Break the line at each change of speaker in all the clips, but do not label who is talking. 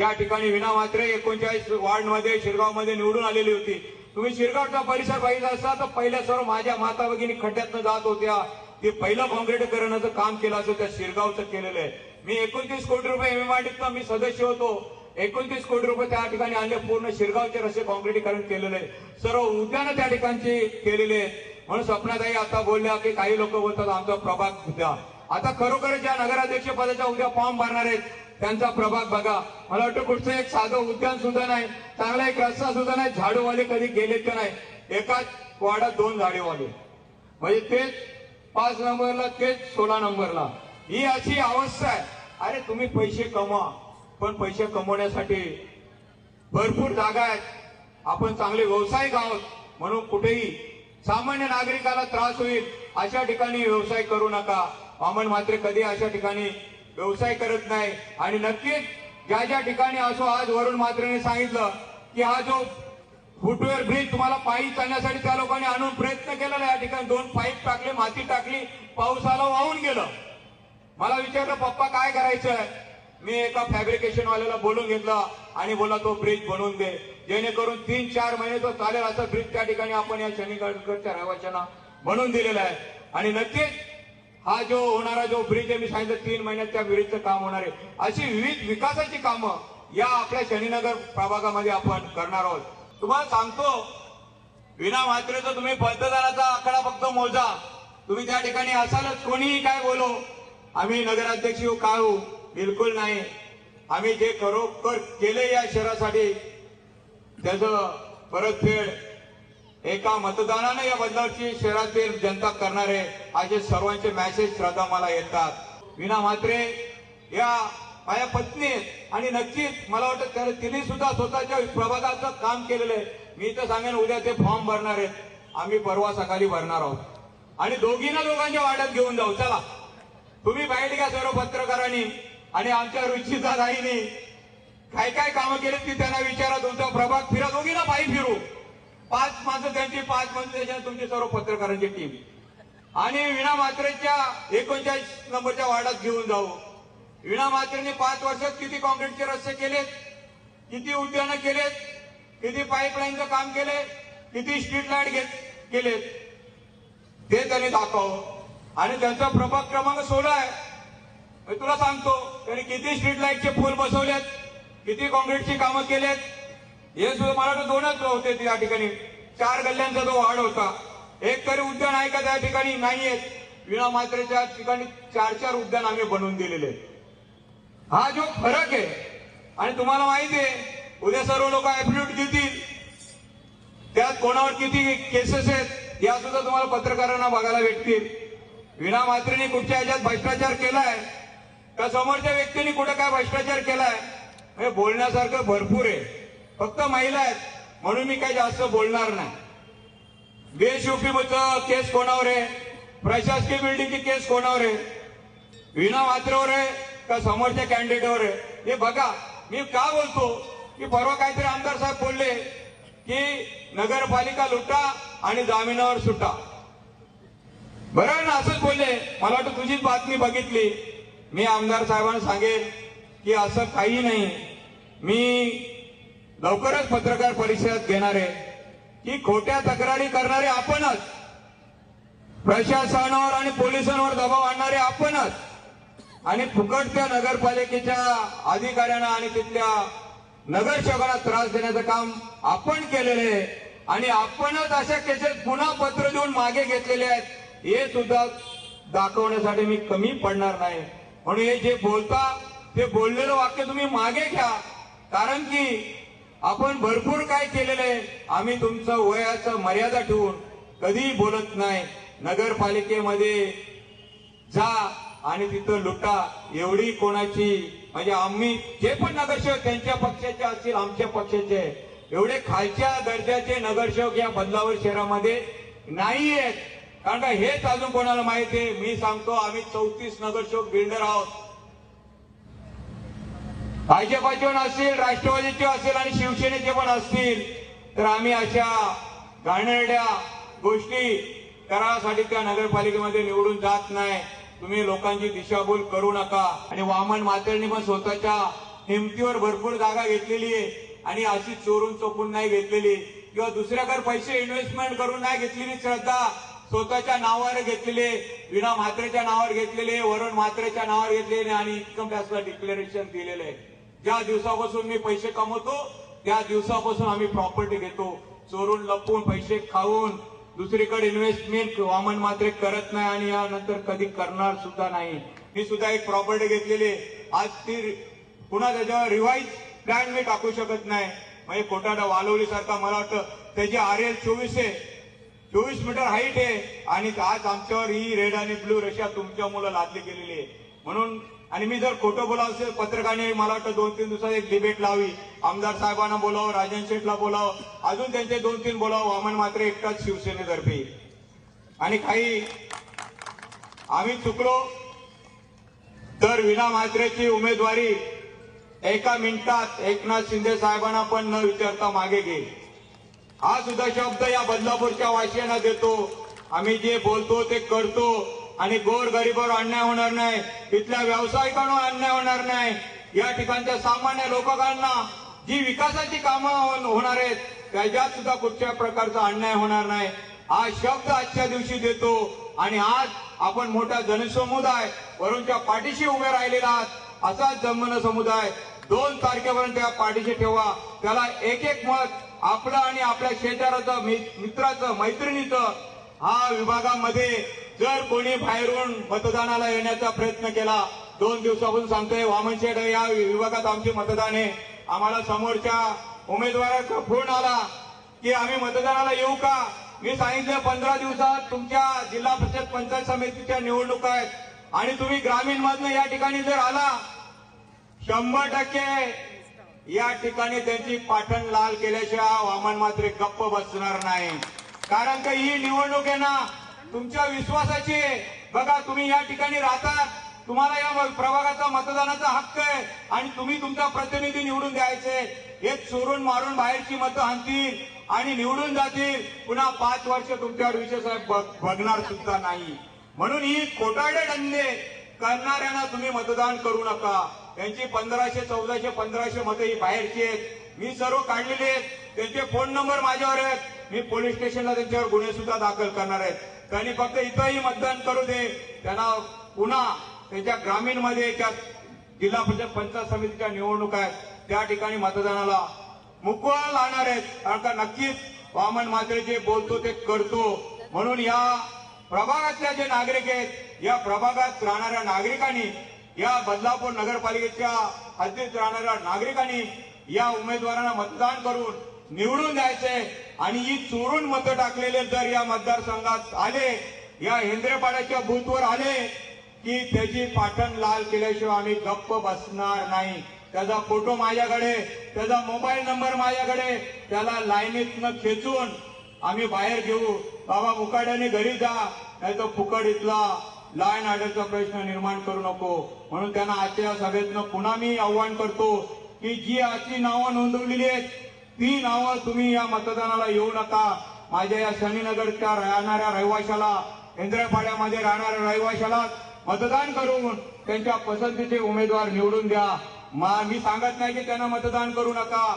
त्या ठिकाणी विना मात्रे एकोणचाळीस वार्डमध्ये शिरगावमध्ये निवडून आलेली होती. तुम्ही शिरगावचा परिसर पाहिजे असता तर पहिल्या सर्व माझ्या माता भगिनी खड्ड्यातनं जात होत्या. ते पहिलं काँक्रिटीकरणाचं काम केलं असं त्या शिरगावचं केलेलं आहे. मी एकोणतीस कोटी रुपये एमएमआयडीतनं मी सदस्य होतो. एकोणतीस कोटी रुपये त्या ठिकाणी आणले पूर्ण शिरगावचे रस्ते काँक्रिटीकरण केलेले आहे. सर्व उद्यानं त्या ठिकाणची केलेले आहेत म्हणून स्वप्नाताई आता बोलल्या की काही लोक बोलतात आमचा प्रभाग द्या आता खरोखर ज्या नगराध्यक्ष पदाच्या उद्या फॉर्म भरणार आहेत त्यांचा प्रभाग बघा. मला वाटतं कुठचं एक साधं उद्यान सुद्धा नाही. चांगला एक रस्ता सुद्धा नाही. झाडूवाले कधी गेलेत का नाही? एकाच वाड्यात दोन झाडेवाले. म्हणजे तेच पाच नंबरला तेच सोळा नंबरला. ही अशी अवस्था आहे. अरे तुम्ही पैसे कमवा. पण पैसे कमवण्यासाठी भरपूर जागा आहेत. आपण चांगले व्यावसायिक आहोत. म्हणून कुठेही सामान्य नागरिकाला त्रास होईल. अशा ठिकाणी व्यवसाय करू नका. वामन मात्र कधी अशा ठिकाणी व्यवसाय करत नाही. आणि नक्कीच ज्या ज्या ठिकाणी असो आज वरुण मात्रेने सांगितलं की हा जो फुटवेअर ब्रिज तुम्हाला पायी चालण्यासाठी त्या लोकांनी आणून प्रयत्न केलेला या ठिकाणी दोन पाईप टाकले माती टाकली पाऊस आला वाहून गेलं. मला विचारलं पप्पा काय करायचंय? मी एका फॅब्रिकेशन वाल्याला बोलून घेतला आणि बोला तो ब्रिज बनवून दे. जेणेकरून तीन चार महिने तो चालेल. असा ब्रिज त्या ठिकाणी आपण या शनिगडच्या रहिवाशांना बनवून दिलेला आहे. आणि नक्कीच हा जो होणारा जो ब्रिज आहे मी सांगितलं तीन महिन्यात त्या ब्रिजचं काम होणार आहे. अशी विविध विकासाची कामं या आपल्या शनीनगर प्रभागामध्ये आपण करणार आहोत. तुम्हाला सांगतो विना मात्रेचा तुम्ही मतदानाचा आकडा फक्त मोजा. तुम्ही त्या ठिकाणी असालच कोणीही काय बोलो. आम्ही नगराध्यक्ष येऊ काय होऊ बिलकुल नाही. आम्ही जे खरोखर केले या शहरासाठी त्याचं परतफेड एका मतदानाने या बदलावची शहरातील जनता करणार आहे असे सर्वांचे मॅसेज श्रद्धा मला येतात. विना मात्रे या माझ्या पत्नी आणि नक्कीच मला वाटतं त्याने तिने सुद्धा स्वतःच्या प्रभागाचं काम केलेलं आहे. मी तर सांगेन उद्या ते फॉर्म भरणार आहेत. आम्ही परवा सकाळी भरणार आहोत. आणि दोघींना दोघांच्या वाड्यात घेऊन जाऊ. चला. तुम्ही बाहेर घ्या सर्व पत्रकारांनी आणि आमच्या रुचीचा ताईनी काय काय कामं केली ती त्यांना विचारा. तुमचा प्रभाग फिरा. दोघींना पायी फिरू. पाच माणसं त्यांची पाच माणसं तुमची सर्व पत्रकारांची टीम आणि विणा मात्रेच्या एकोणचाळीस नंबरच्या वार्डात घेऊन जाऊ. विणा मात्रेने पाच वर्षात किती काँक्रीटचे रस्ते केलेत? किती उद्यानं केलेत? किती पाईपलाईनचं काम केले किती स्ट्रीट लाइट घेत केलेत? ते त्यांनी दाखव आणि त्यांचा प्रभाग क्रमांक सोळा आहे. मी तुला सांगतो त्यांनी किती स्ट्रीट लाईटचे पोल बसवलेत? किती काँक्रीटची कामं केलेत? हे सुद्धा मला तर दोनच होते त्या ठिकाणी. चार गल्ल्यांचा तो वाढ होता. एक तरी उद्यान आहे का त्या ठिकाणी? नाहीयेत विना मात्रेच्या ठिकाणी चार चार उद्यान आम्ही बनवून दिलेले हा जो फरक आहे आणि तुम्हाला माहिती आहे उद्या सर्व लोक ऍफिडेव्हिट देतील त्यात कोणावर किती केसेस आहेत या सुद्धा तुम्हाला पत्रकारांना बघायला भेटतील. विना मात्रेने कुठच्या ह्याच्यात भ्रष्टाचार केलाय का समोरच्या व्यक्तीने कुठे काय भ्रष्टाचार केलाय हे बोलण्यासारखं भरपूर आहे. फक्त महिला आहेत. म्हणून मी काही जास्त बोलणार नाही. बेशुकीचं केस कोणावर आहे? प्रशासकीय बिल्डिंगची केस कोणावर आहे? विना मात्रेवर आहे का समोरच्या कॅन्डिडेटवर आहे? हे बघा मी का बोलतो? की परवा काहीतरी आमदार साहेब बोलले की नगरपालिका लुटा आणि जामिनावर सुटा. बरोबर ना असंच बोलले. मला वाटतं तुझीच बातमी बघितली. मी आमदार साहेबांना सांगेन की असं काही नाही. मी लवकरच पत्रकार परिषद घेणार आहे की खोट्या तक्रारी करणारे आपणच प्रशासनावर आणि पोलिसांवर दबाव आणणारे आपणच आणि फुकटच्या नगरपालिकेच्या अधिकाऱ्यांना आणि तिथल्या नगरसेवकांना त्रास देण्याचं काम आपण केलेलं आहे. आणि आपणच अशा केसेस पुन्हा पत्र देऊन मागे घेतलेले आहेत हे सुद्धा दाखवण्यासाठी मी कमी पडणार नाही. म्हणून हे जे बोलता ते बोललेलं वाक्य तुम्ही मागे घ्या. कारण की आपण भरपूर काय केलेलं आहे. आम्ही तुमचं वयाचं मर्यादा ठेवून कधीही बोलत नाही. नगरपालिकेमध्ये जा आणि तिथं लुटा. एवढी कोणाची म्हणजे आम्ही जे पण नगरसेवक त्यांच्या पक्षाचे असतील आमच्या पक्षाचे. एवढे खालच्या दर्जाचे नगरसेवक या बदलावर शहरामध्ये नाही आहेत कारण का हेच अजून कोणाला माहिती आहे? मी सांगतो आम्ही चौतीस नगरसेवक बिल्डर आहोत. भाजपाचे पण असतील राष्ट्रवादीचे असेल आणि शिवसेनेचे पण असतील तर आम्ही अशा घाणेरड्या गोष्टी करासाठी त्या नगरपालिकेमध्ये निवडून जात नाही. तुम्ही लोकांची दिशाभूल करू नका. आणि वामन मातेंनी पण स्वतःच्या हिमतीवर भरपूर जागा घेतलेली आहे. आणि अशी चोरून चोपून नाही घेतलेली. किंवा दुसऱ्याकडे पैसे इन्व्हेस्टमेंट करून नाही घेतलेली श्रद्धा स्वतःच्या नावावर घेतलेले विना म्हात्रेच्या नावावर घेतलेले वरुण म्हात्रेच्या नावावर घेतलेले आणि इन्कम टॅक्सला डिक्लेरेशन दिलेलं आहे. ज्या दिवसापासून मी पैसे कमवतो त्या दिवसापासून आम्ही प्रॉपर्टी घेतो. चोरून लपून पैसे खाऊन दुसरीकडे इन्व्हेस्टमेंट वामन मात्रे करत नाही आणि यानंतर कधी करणार सुद्धा नाही. मी सुद्धा एक प्रॉपर्टी घेतलेली आहे. आज ती पुन्हा त्याच्यावर रिवाईज प्लॅन मी टाकू शकत नाही. म्हणजे कोटाडा वालवली सारखा मला वाटतं. त्याची आर एल चोवीस आहे. चोवीस मीटर हाईट आहे. आणि आज आमच्यावर ही रेड आणि ब्लू रशिया तुमच्या मुलं लादली गेलेली आहे. म्हणून आणि मी जर खोटं बोलावं असेल पत्रकारांनी मला वाटतं दोन तीन दिवसात एक डिबेट लावी आमदार साहेबांना बोलावं राजन शेठला बोलावं अजून त्यांचे दोन तीन बोलावं वामन मात्र एकटाच शिवसेनेतर्फे. आणि काही आम्ही चुकलो तर विना मात्रेची उमेदवारी एका मिनिटात एकनाथ शिंदे साहेबांना पण न विचारता मागे घे. हा सुद्धा शब्द या बदलापूरच्या वाशियांना देतो. आम्ही जे बोलतो ते करतो. आणि गोर गरीबावर अन्याय होणार नाही. इथल्या व्यावसायिकांवर अन्याय होणार नाही. या ठिकाणच्या सामान्य लोकांना जी विकासाची कामं हो- होणार आहेत त्याच्यात सुद्धा कुठच्या प्रकारचा अन्याय होणार नाही. हा शब्द आजच्या दिवशी देतो. आणि आज आपण मोठा जनसमुदाय वरूनच्या पाठीशी उभे राहिलेला आहात. असाच जमन समुदाय दोन तारखेपर्यंत या पाठीशी ठेवा. त्याला एक एक मत आपलं आणि आपल्या शेजाराचं मि- मित्राचं मैत्रिणीचं हा विभागामध्ये जर कोणी बाहेरून मतदानाला येण्याचा प्रयत्न केला दोन दिवसापासून सांगतोय वामनशेठ या विभागात आमचे मतदान आहे. आम्हाला समोरच्या उमेदवाराचा फोन आला की आम्ही मतदानाला येऊ का? मी सांगितलं पंधरा दिवसात तुमच्या जिल्हा परिषद पंचायत समितीच्या निवडणुका आहेत. आणि तुम्ही ग्रामीण मधनं या ठिकाणी जर आला शंभर टक्के या ठिकाणी त्यांची पाठण लाल केल्याशिवाय वामन मात्र गप्प बसणार नाही. कारण का ही निवडणूक आहे ना तुमच्या विश्वासाची आहे. बघा तुम्ही या ठिकाणी राहतात. तुम्हाला या प्रभागाचा मतदानाचा हक्क आहे. आणि तुम्ही तुमचा प्रतिनिधी निवडून द्यायचे. हे चोरून मारून बाहेरची मतं आणतील आणि निवडून जातील. पुन्हा पाच वर्ष तुमच्यावर विशेष बघणार सुद्धा नाही. म्हणून ही खोटाडे धंदे करणाऱ्यांना तुम्ही मतदान करू नका. त्यांची पंधराशे चौदाशे पंधराशे मतं ही बाहेरची आहेत. मी सर्व काढलेले आहेत. त्यांचे फोन नंबर माझ्यावर आहेत. मी पोलीस स्टेशनला त्यांच्यावर गुन्हे सुद्धा दाखल करणार आहेत त्यांनी फक्त इथंही मतदान करू दे. त्यांना पुन्हा त्यांच्या ग्रामीणमध्ये त्या जिल्हा परिषद पंचायत समितीच्या निवडणूक आहेत त्या ठिकाणी मतदानाला मुकवा लावणार आहेत. कारण का नक्कीच वामन मात्रे जे बोलतो ते करतो. म्हणून या प्रभागातल्या जे नागरिक आहेत या प्रभागात राहणाऱ्या नागरिकांनी या बदलापूर नगरपालिकेच्या हद्दीत राहणाऱ्या नागरिकांनी या उमेदवारांना मतदान करून निवडून द्यायचे आणि ही चोरून मतं टाकलेले जर या मतदारसंघात आले या हेंद्रेपाड्याच्या बूथवर आले की त्याची पाठण लाल केल्याशिवाय आम्ही गप्प बसणार नाही. त्याचा फोटो माझ्याकडे त्याचा मोबाईल नंबर माझ्याकडे त्याला लाईनीतनं खेचून आम्ही बाहेर घेऊ. बाबा मुकाड्याने घरी जा नाही तर फुकट इथला लाईन ऑर्डरचा प्रश्न निर्माण करू नको. म्हणून त्यांना आजच्या सभेतनं पुन्हा मी आव्हान करतो की जी आजची नावं नोंदवलेली आहेत ती नावं तुम्ही या मतदानाला येऊ नका. माझ्या या शनीनगरच्या राहणाऱ्या रहिवाशाला इंद्रपाड्यामध्ये राहणाऱ्या रहिवाशाला मतदान करून त्यांच्या पसंतीचे उमेदवार निवडून द्या. मी सांगत नाही की त्यांना मतदान करू नका.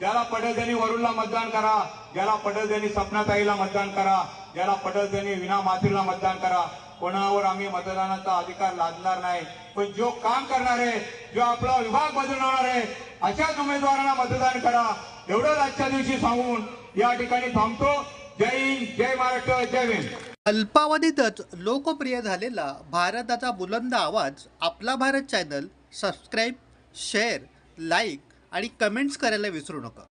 ज्याला पटेल त्यांनी वरुणला मतदान करा ज्याला पटेल त्यांनी सपनाताईला मतदान करा ज्याला पटेल त्यांनी विना मातीला मतदान करा. कोणावर आम्ही मतदानाचा अधिकार लादणार नाही. पण जो काम करणार आहे जो आपला विभाग बदलणार आहे अशाच उमेदवारांना मतदान करा. एवढंच आजच्या दिवशी सांगून या ठिकाणी थांबतो. जय हिंद जय महाराष्ट्र जय हिंद
अल्पावधीतच लोकप्रिय झालेला भारताचा बुलंद आवाज आपला Bharat channel subscribe share like आणि कमेंट्स करायला विसरू नका.